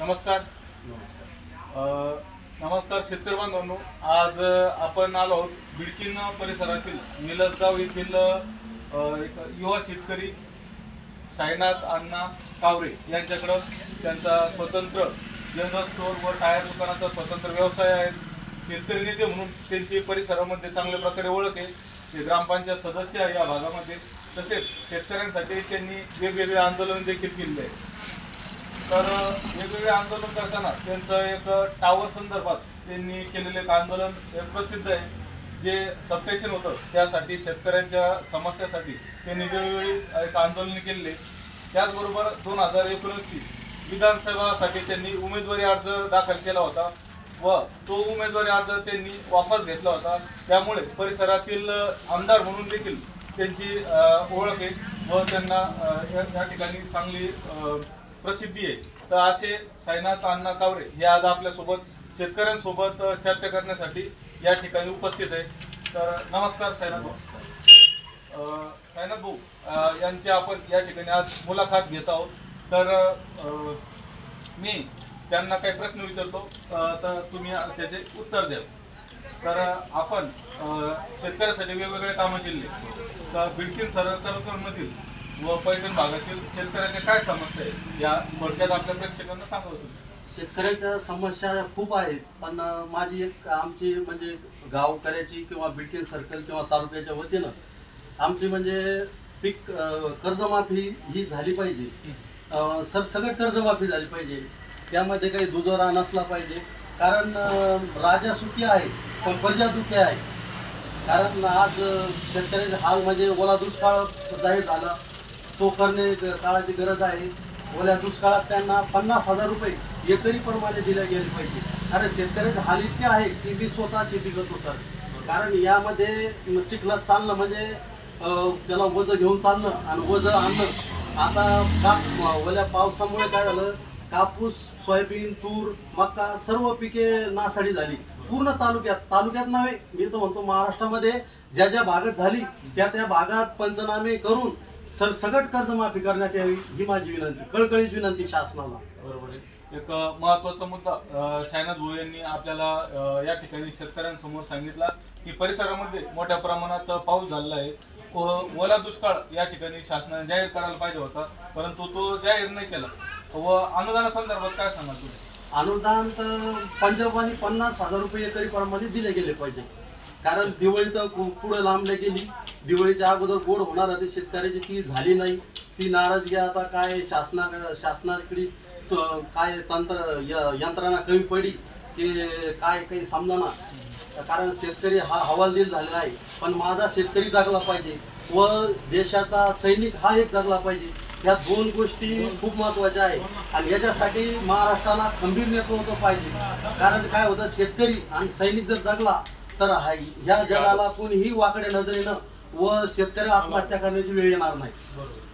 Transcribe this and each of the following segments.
नमस्कार. अ, नमस्कार शेतकरी बांधवांनो. आज आपण आलो आहोत बिडकीन परिसरातील निलजगाव येथील युवा शेतकरी साईनाथ अण्णा कावरे यांच्याकडं त्यांचा स्वतंत्र जनरल स्टोअर व टायर दुकानाचा स्वतंत्र व्यवसाय आहे. शेतकरी नेते म्हणून त्यांची परिसरामध्ये चांगल्या प्रकारे ओळख आहे. ते ग्रामपंचायत सदस्य आहे या भागामध्ये. तसेच शेतकऱ्यांसाठी त्यांनी वेगवेगळे आंदोलन देखील केलेले आहे. तर वेगवेगळे आंदोलन करताना त्यांचं एक टावर संदर्भात त्यांनी केलेलं एक आंदोलन एक प्रसिद्ध आहे जे सबस्टेशन होतं. त्यासाठी शेतकऱ्यांच्या समस्यासाठी त्यांनी वेळोवेळी एक आंदोलन केलेले. त्याचबरोबर दोन हजार एकोणीसची विधानसभासाठी त्यांनी उमेदवारी अर्ज दाखल केला होता व तो उमेदवारी अर्ज त्यांनी वापस घेतला होता. त्यामुळे परिसरातील आमदार म्हणून देखील त्यांची ओळख आहे व त्यांना या ठिकाणी चांगली प्रसिद्धी आहे. तर असे साईनाथ अण्णा कावरे हे आज आपल्यासोबत शेतकऱ्यांसोबत चर्चा करण्यासाठी या ठिकाणी उपस्थित आहे. तर नमस्कार साईनाथ भाऊ. साईनाथ भाऊ यांची आपण या ठिकाणी आज मुलाखत घेत आहोत. तर अ, मी त्यांना काही प्रश्न विचारतो. अ, तर तुम्ही त्याचे उत्तर द्याल. तर आपण अ, शेतकऱ्यासाठी वेगवेगळे कामं केली. तर बिडकीन सरकारमधील व पैठण भागातील शेतकऱ्यांच्या काय समस्या आहे या थोडक्यात आपल्या प्रेक्षकांना सांगा हो तुम्ही. शेतकऱ्याच्या समस्या खूप आहेत पण माझी एक आमची म्हणजे गावकऱ्याची किंवा बिडकीन सर्कल किंवा तालुक्याच्या वतीनं आमची म्हणजे पीक कर्जमाफी ही झाली पाहिजे. सर सगळं कर्जमाफी झाली पाहिजे. त्यामध्ये काही दुजोरा नसला पाहिजे. कारण राजा सुखी आहे पण प्रजा दुखी आहे. कारण आज शेतकऱ्याचे हाल म्हणजे ओला दुष्काळ जाहीर झाला. तो करणे ग- काळाची गरज आहे. ओल्या दुष्काळात त्यांना पन्नास हजार रुपये एकरी प्रमाणे दिले गेले पाहिजे. कारण शेतकऱ्याचे हाल इतके आहे की मी स्वतः शेती करतो सर. कारण यामध्ये चिखलात चालणं म्हणजे त्याला वज घेऊन चालणं आणि वज आणणं. आता काप ओल्या पावसामुळे काय झालं? कापूस सोयाबीन तूर मका सर्व पिके नासाडी झाली. पूर्ण तालुक्यात तालुक्यात नव्हे मी तर म्हणतो महाराष्ट्रामध्ये ज्या ज्या भागात झाली त्या त्या भागात पंचनामे करून सरसकट कर्जमाफी करण्यात यावी ही माझी विनंती. कळकळीची विनंती शासनाला. बरोबर आहे. एक महत्त्वाचा मुद्दा सायनाथ भाऊ यांनी आपल्याला अ, या ठिकाणी शेतकऱ्यांसमोर सांगितला की परिसरामध्ये मोठ्या प्रमाणात पाऊस झालेला आहे. ओ- ओला दुष्काळ या ठिकाणी शासनाने जाहीर करायला पाहिजे होता परंतु तो जाहीर नाही केला. व अनुदानासंदर्भात काय सांगाल तुम्ही? अनुदान तर पंजाबाने पन्नास हजार रुपये एकरी प्रमाणे दिले गेले पाहिजे. कारण दिवाळी तर पुढे लांबले गेली. दिवाळीच्या अगोदर गोड होणार होती शेतकऱ्याची ती झाली नाही. ती नाराजगी आता काय शासना शासनाकडे काय तंत्र य- यंत्रणा कमी पडली की काय काही समजाना. कारण शेतकरी हा हवालदिल झालेला आहे. पण माझा शेतकरी जगला पाहिजे व देशाचा सैनिक हा एक जगला पाहिजे. ह्या दोन गोष्टी खूप महत्त्वाच्या आहेत. आणि याच्यासाठी महाराष्ट्राला खंबीर नेतृत्व पाहिजे. कारण काय होतं? शेतकरी आणि सैनिक जर जगला तर ह्या जगाला कोणीही वाकड्या नजरेनं व शेतकऱ्याला आत्महत्या करण्याची वेळ येणार नाही. बरोबर.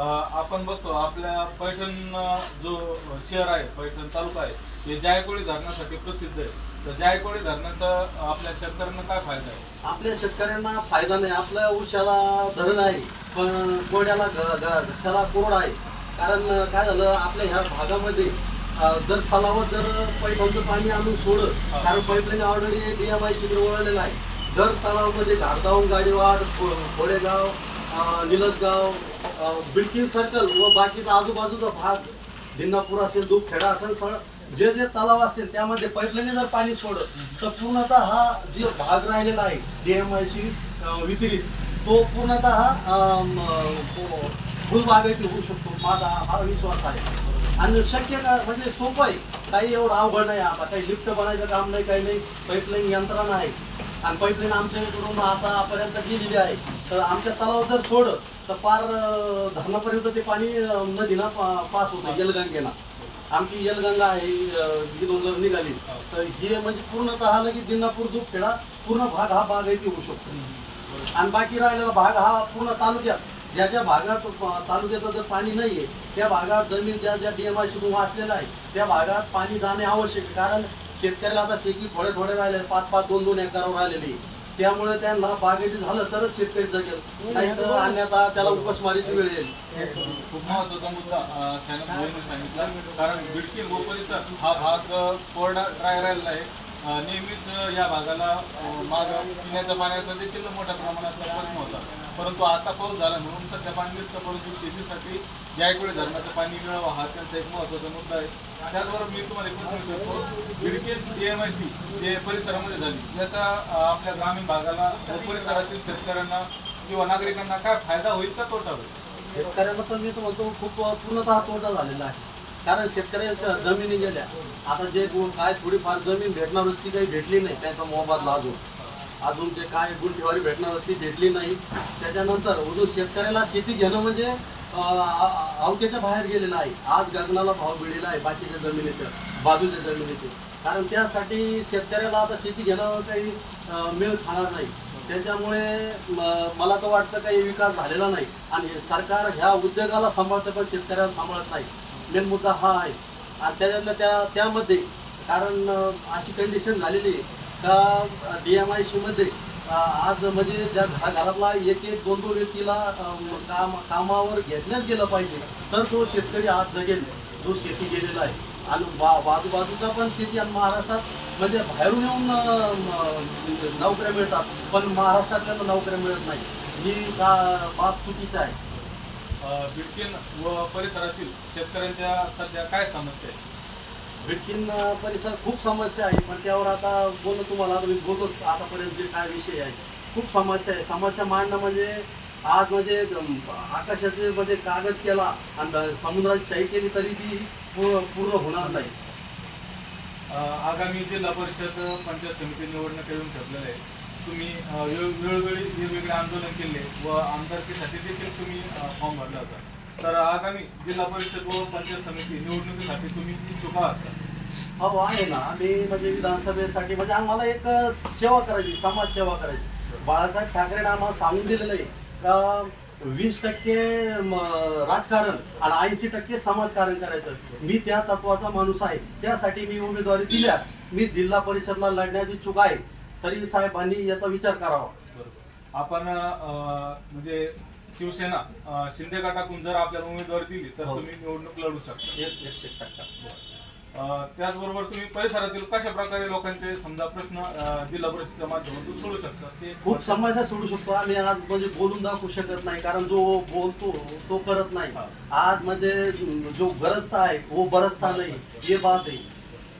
अ, आपण बघतो आपल्या पैठण अ, जो शहर आहे पैठण तालुका आहे हे जायकवाडी धरणासाठी प्रसिद्ध आहे. तर जायकवाडी धरणाचा आपल्या शेतकऱ्यांना काय फायदा आहे? आपल्या शेतकऱ्यांना फायदा नाही. आपल्या ऊसाला धरण आहे पण कोड्याला घ- घ- घशाला कोरड आहे. कारण काय झालं आपल्या ह्या भागामध्ये अं, जर तलावात जर पैठणचं पाणी आणून सोडलं हा. कारण पाईपलाईन ऑलरेडी डीएमआय शिबिर वळलेलं आहे. जर तळावमध्ये घाडगाव गाडीवाड खो- खोडेगाव अं, निलजगाव सर्कल व बाकीचा आजूबाजूचा भाग भिन्नापूर असेल दुखखेडा असेल सगळं जे जे तलाव असतील त्यामध्ये पाईपलाईन जर पाणी सोडत तर पूर्णतः हा जे भाग राहिलेला आहे डीएमआयशी वितरित तो पूर्णतः फुलबागायती होऊ शकतो माझा हा हा विश्वास आहे. आणि शक्य का म्हणजे सोपं आहे. काही एवढं अवघड नाही आता काही लिफ्ट बनायचं काम नाही काही नाही पाईपलाईन यंत्रणा आहे. आणि पाईपलाईन आमच्याकडून आतापर्यंत गेलेली आहे. तर आमच्या तलाव जर सोडलं तर पार धरणापर्यंत ते पाणी पा- पास होतं येलगंगेला. आमची येलगंगा आहे इथून जर निघाली. तर हे म्हणजे पूर्णतः लगेच दिनापूर दुखखेडा पूर्ण भाग हा बागायती होऊ शकतो. आणि बाकी राहिलेला भाग हा पूर्ण तालुक्यात. ज्या ज्या भागात तालुक्याचं जर पाणी नाहीये त्या भागात जमीन ज्या ज्या डीएमआय सुद्धा वाचलेला आहे त्या भागात पाणी जाणे आवश्यक आहे. कारण शेतकऱ्याला आता शेती थोडे थोडे राहिले पाच पाच दोन दोन एकरावर राहिलेली. त्यामुळे त्यांना बागायती झालं तरच शेतकरी जगेल. नाही तर अन्यथा त्याला उपासमारीची वेळ येईल. खूप महत्त्वाचा मुद्दा सांगितला. कारण बिडकीन व परिसर हा भाग कोरडा राहिलेला आहे. नेहमीच या भागाला माग पिण्याच्या पाण्याचा देखील मोठ्या प्रमाणात प्रश्न होता. परंतु आता पाऊस झाला म्हणून सध्या पाणी दिसतं परंतु शेतीसाठी जायकवाडी धरणाचं पाणी मिळावं हा त्यांचा एक महत्त्वाचा मुद्दा आहे. त्याचबरोबर मी तुम्हाला एक प्रश्न विचारतो बिडकीन डीएमआयसी जे परिसरामध्ये झाली याचा आपल्या ग्रामीण भागाला परिसरातील शेतकऱ्यांना किंवा नागरिकांना काय फायदा होईल का तोटा होईल? शेतकऱ्यांना तर मी तुम्हाला म्हणतो खूप पूर्णतः तोटा झालेला आहे. कारण शेतकऱ्यांच्या जमिनी गेल्या. आता जे काय थोडीफार जमीन भेटणार होती ती काही भेटली नाही त्यांचा मोबादला अजून अजून जे काय गुंठेवारी भेटणार होती ती भेटली नाही. त्याच्यानंतर अजून शेतकऱ्याला शेती घेणं म्हणजे अवकेच्या अवघ्याच्या बाहेर गेलेलं आहे. आज गगनाला भाव मिळेला आहे बाकीच्या जमिनीच्या बाजूच्या जमिनीचे. कारण त्यासाठी शेतकऱ्याला आता शेती घेणं काही मिळ खाणार नाही. त्याच्यामुळे मला तर वाटतं काही विकास झालेला नाही. आणि सरकार ह्या उद्योगाला सांभाळतं पण शेतकऱ्याला सांभाळत नाही. मेन मुद्दा हा आहे. आणि त्याच्यातल्या त्या त्यामध्ये कारण अशी कंडिशन झालेली आहे का डी एम आयमध्ये आज म्हणजे ज्या घरा घरातला एक एक दोन दोन व्यक्तीला काम कामावर घेतल्याच गेलं पाहिजे तर तो शेतकरी आज जगेल. जो शेती गेलेला आहे. आणि बा बाजूबाजूचा पण शेती आणि महाराष्ट्रात म्हणजे बाहेरून येऊन नोकऱ्या मिळतात. पण महाराष्ट्रात त्यांना नोकऱ्या मिळत नाही. ही का बाब चुकीचं आहे. बिडकीन व परिसरातील शेतकऱ्यांच्या सध्या काय समस्या आहे? बिटकीन परिसर खूप समस्या आहे पण त्यावर आता बोलणं तुम्हाला मी बोलतो आतापर्यंत जे काय विषय आहे खूप समस्या आहे. समस्या मांडणं म्हणजे आज म्हणजे आकाशाचे म्हणजे कागद केला आणि समुद्राची शाही केली तरी ती पूर्ण होणार नाही. आगामी जिल्हा परिषद पंचायत समिती निवडणूक येऊन ठरलेलं आहे. तुम्ही वेळ- वेळोवेळी वेगवेगळे आंदोलन केले व आमदारकीसाठी देखील तुम्ही फॉर्म भरला होता. तर आगामी जिल्हा परिषद व पंचायत समिती निवडणुकीसाठी तुम्ही इच्छुक आहात हो आहे ना. आम्ही म्हणजे विधानसभेसाठी म्हणजे आम्हाला एक सेवा करायची समाज सेवा करायची. बाळासाहेब ठाकरेने आम्हाला सांगून दिलेलं आहे का वीस टक्के राजकारण आणि ऐंशी टक्के समाजकारण करायचं. मी त्या तत्वाचा माणूस आहे. त्यासाठी मी उमेदवारी दिल्यास मी जिल्हा परिषदला लढण्याची चूक आहे. तरी साहेबांनी याचा विचार करावा. आपण म्हणजे शिवसेना शिंदे गटातून जर आपल्याला उमेदवारी दिली तर हो. तुम्ही निवडणूक लढू शकता. एक एकशे टक्का अ, त्याचबरोबर तुम्ही परिसरातील कशा प्रकारे लोकांचे समजा प्रश्न जिल्हा परिषदेच्या माध्यमातून सोडू शकता ते खूप समस्या सोडू शकतो. आम्ही आज म्हणजे बोलून दाखवू शकत नाही कारण जो बोलतो तो करत नाही. आज म्हणजे जो गरजता आहे वो बरसता नाही हे बात आहे.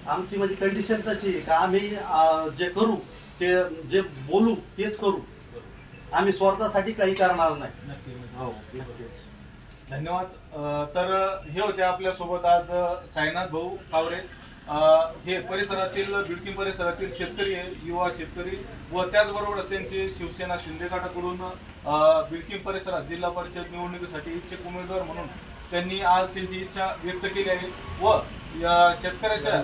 आमची म्हणजे कंडिशन तशी आहे का आम्ही जे करू ते जे बोलू तेच करू. आम्ही स्वार्थासाठी काही करणार नाही. नक्की. हो नक्कीच. धन्यवाद. तर हे होते आपल्यासोबत आज साईनाथ भाऊ कावरे हे परिसरातील बिडकी परिसरातील शेतकरी युवा शेतकरी. व त्याचबरोबर त्यांचे शिवसेना शिंदे गटाकडून बिडकी परिसरात जिल्हा परिषद निवडणुकीसाठी इच्छुक उमेदवार म्हणून त्यांनी आज त्यांची इच्छा व्यक्त केली आहे. व या शेतकऱ्याच्या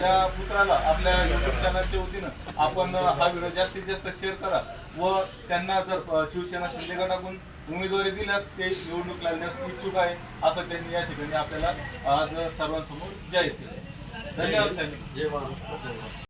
या पुत्राला आपल्या युट्यूब चॅनलच्या वतीनं आपण हा व्हिडिओ जास्तीत जास्त शेअर करा व त्यांना जर शिवसेना शिंदे गटाकडून उमेदवारी दिल्यास ते निवडणूक लढण्यास इच्छुक आहे असं त्यांनी या ठिकाणी आपल्याला आज सर्वांसमोर जाहीर केलं. धन्यवाद साहेब. जय महाराष्ट्र.